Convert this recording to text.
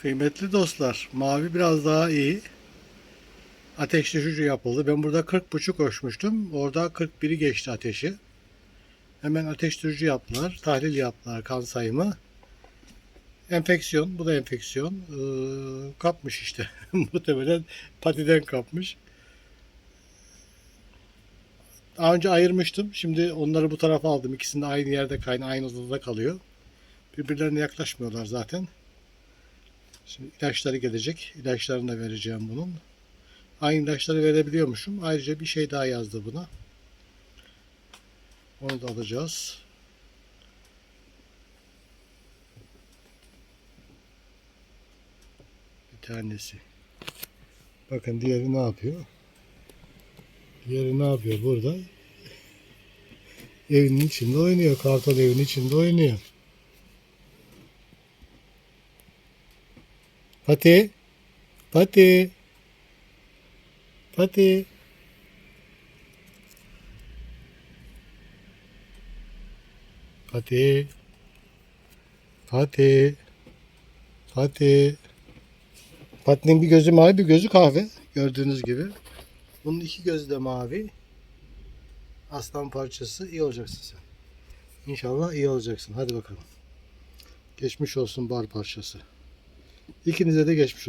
Kıymetli dostlar, mavi biraz daha iyi. Ateş düşücü yapıldı. Ben burada 40.5 ölçmüştüm. Orada 41'i geçti ateşi. Hemen ateş düşücü yaptılar. Tahlil yaptılar kan sayımı. Enfeksiyon. Bu da enfeksiyon. Ee, kapmış işte. Muhtemelen patiden kapmış. Daha önce ayırmıştım. Şimdi onları bu tarafa aldım. İkisini aynı yerde kaynı aynı odada kalıyor. Birbirlerine yaklaşmıyorlar zaten. Şimdi ilaçları gelecek. İlaçlarını da vereceğim bunun. Aynı ilaçları verebiliyormuşum. Ayrıca bir şey daha yazdı buna. Onu da alacağız. Bir tanesi. Bakın diğeri ne yapıyor? Diğeri ne yapıyor burada? Evinin içinde oynuyor. Kartal evinin içinde oynuyor. Pati. Pati. Pati. Pati. Pati. Pati. Pati'nin bir gözü mavi bir gözü kahve. Gördüğünüz gibi. Bunun iki gözü de mavi. Aslan parçası. iyi olacaksın sen. İnşallah iyi olacaksın. Hadi bakalım. Geçmiş olsun bar parçası. İkinize de geçmiş olsun.